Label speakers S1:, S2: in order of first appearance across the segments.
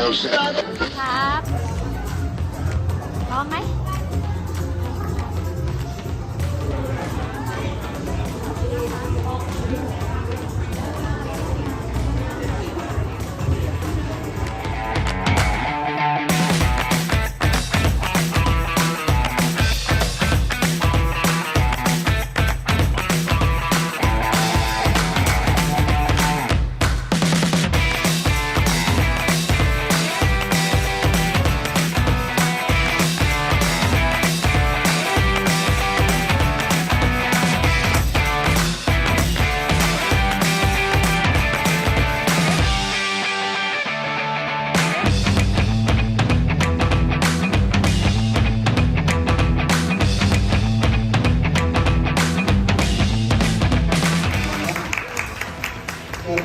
S1: ครับ พร้อมไหม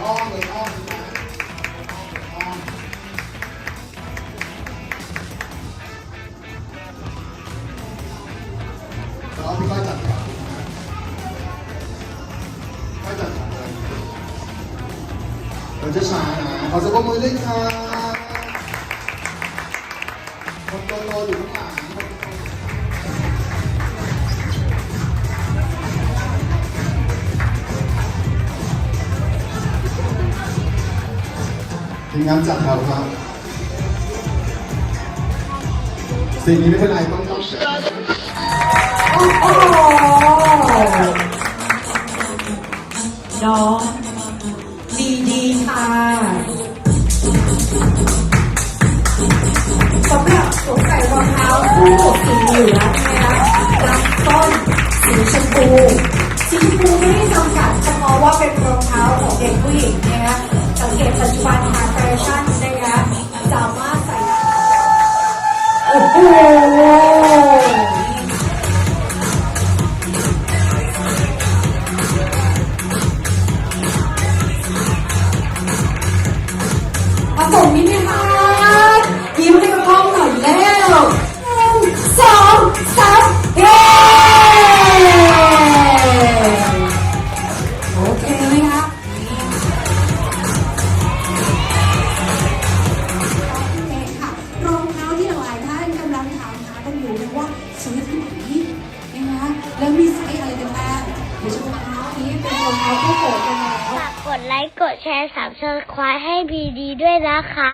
S2: เดินอ้อมเดินอ้อมนะอ้อมแล้วพี่ก้อย ทีมงานจัดเราครับ สิ่งนี้ไม่เป็นไรต้องต้อง
S3: โอ้โหน้องดีดีค่ะสำหรับสวมใส่รองเท้าคู่สีเหลืองนะคะลำต้นสีชมพูสีชมพู ผสมนิดนึงค่ะยิ้มให้กับกล้องหน่อยแล้วหนึ่งสองสามเย้โอเค ค์กดแชร์สามเชิญควา
S1: ยให้บีดีด้วยนะคะ